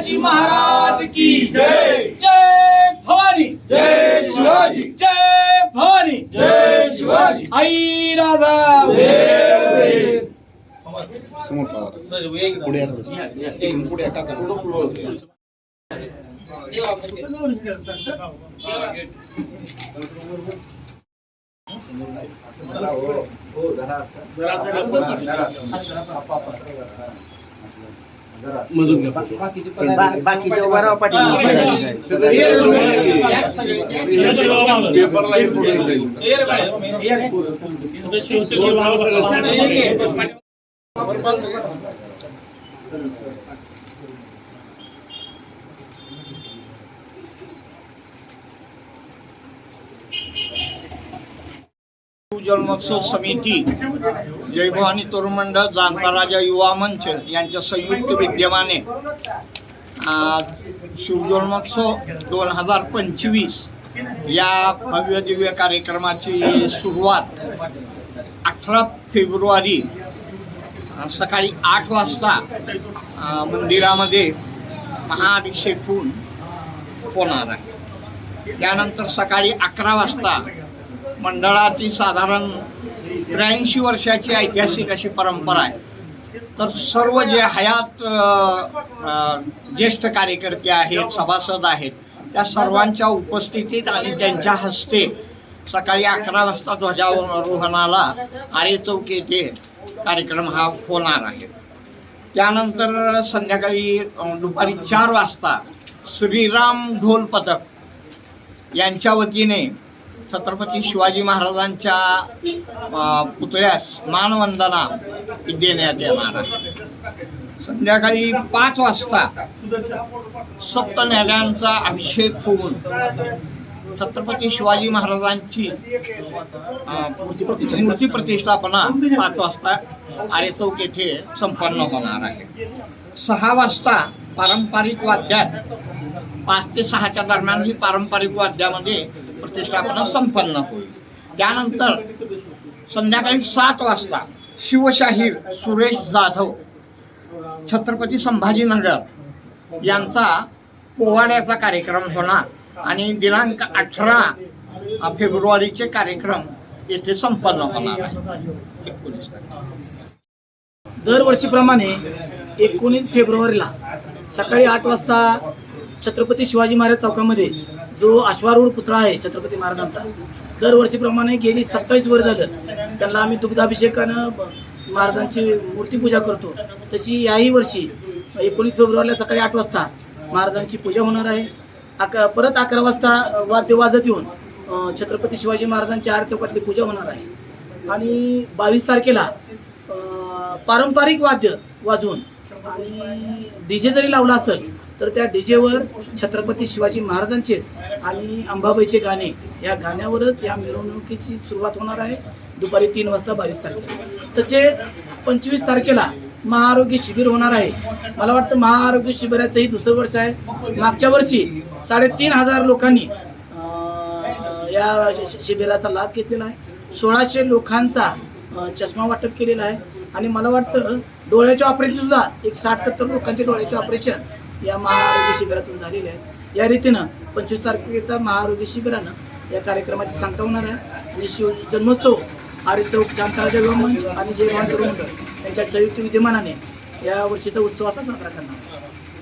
शिवाजी महाराज की जय। जय भवानी। जय शिवाजी। जय भवानी। जय शिवाजी। आई राधा। हो पुढं पुढं होते. बाकीचे उभा राहा. पेपरला हे. जन्मोत्सव समिती जयभवानी तरुण मंडळ जाणता राजा युवा मंच यांच्या संयुक्त विद्यमाने आज शिवजन्मोत्सव दोन हजार पंचवीस या भव्य दिव्य कार्यक्रमाची सुरुवात अठरा फेब्रुवारी सकाळी आठ वाजता मंदिरामध्ये महाअभिषेक होऊन होणार आहे. त्यानंतर सकाळी अकरा वाजता मंडळाची साधारण त्र्याऐंशी वर्षाची ऐतिहासिक अशी परंपरा आहे. तर सर्व जे हयात ज्येष्ठ कार्यकर्ते आहेत सभासद आहेत त्या सर्वांच्या उपस्थितीत आणि त्यांच्या हस्ते सकाळी अकरा वाजता ध्वजारोहणाला आरे चौक येथे कार्यक्रम हा होणार आहे. त्यानंतर संध्याकाळी दुपारी चार वाजता श्रीराम ढोल पथक यांच्या वतीने छत्रपती शिवाजी महाराजांच्या पुतळ्यास मानवंदना देण्यात येणार आहे. संध्याकाळी पाच वाजता सप्तनद्यांचा अभिषेक होऊन छत्रपती शिवाजी महाराजांची मूर्ती प्रतिष्ठापना पाच वाजता आरे चौक येथे संपन्न होणार आहे. सहा वाजता पारंपरिक वाद्यात पाच ते सहाच्या दरम्यान ही पारंपरिक वाद्यामध्ये प्रतिष्ठापना संपन्न होईल. त्यानंतर संध्याकाळी सात वाजता शिवशाहीर सुरेश जाधव छत्रपती संभाजीनगर यांचा पोवाड्याचा कार्यक्रम होणार आणि दिनांक अठरा फेब्रुवारीचे कार्यक्रम येथे संपन्न होणार आहे. एकोणीस दरवर्षीप्रमाणे एकोणीस फेब्रुवारीला सकाळी आठ वाजता छत्रपती शिवाजी महाराज चौकामध्ये जो अश्वारूढ पुतळा आहे छत्रपती महाराजांचा दरवर्षीप्रमाणे गेली सत्तावीस वर्ष झालं. त्यांना आम्ही दुग्धाभिषेकानं महाराजांची मूर्तीपूजा करतो. तशी याही वर्षी एकोणीस फेब्रुवारीला सकाळी आठ वाजता महाराजांची पूजा होणार आहे. अक परत अकरा वाजता वाद्य वाजत येऊन छत्रपती शिवाजी महाराजांची आठ चौकातली पूजा होणार आहे. आणि बावीस तारखेला पारंपरिक वाद्य वाजवून आणि डीजे जरी लावला असेल तर त्या डी जेवर छत्रपती शिवाजी महाराजांचेच आणि अंबाबाईचे गाणे या गाण्यावरच या मिरवणुकीची सुरुवात होणार आहे. दुपारी तीन वाजता बावीस तारखेला. तसेच पंचवीस तारखेला महाआरोग्य शिबिर होणार आहे. मला वाटतं महाआरोग्य शिबिराचंही दुसरं वर्ष आहे. मागच्या वर्षी साडेतीन हजार लोकांनी या शिबिराचा लाभ घेतलेला आहे. सोळाशे लोकांचा चष्मा वाटप केलेला आहे. आणि मला वाटतं डोळ्याचे ऑपरेशन सुद्धा एक साठ सत्तर लोकांचे डोळ्याचे ऑपरेशन या महाआरोग्य शिबिरातून झालेल्या आहेत. या रीतीनं पंचवीस तारखेचा महाआरोग्य शिबिरानं या कार्यक्रमाची सांगता होणार आहे. आणि शिव जन्मोत्सव आर्य चौक शांतराजा मंच आणि जय भान तरुण मंडळ यांच्या संयुक्त विद्यमानाने या वर्षीचा उत्सवाचा साजरा करणार आहे.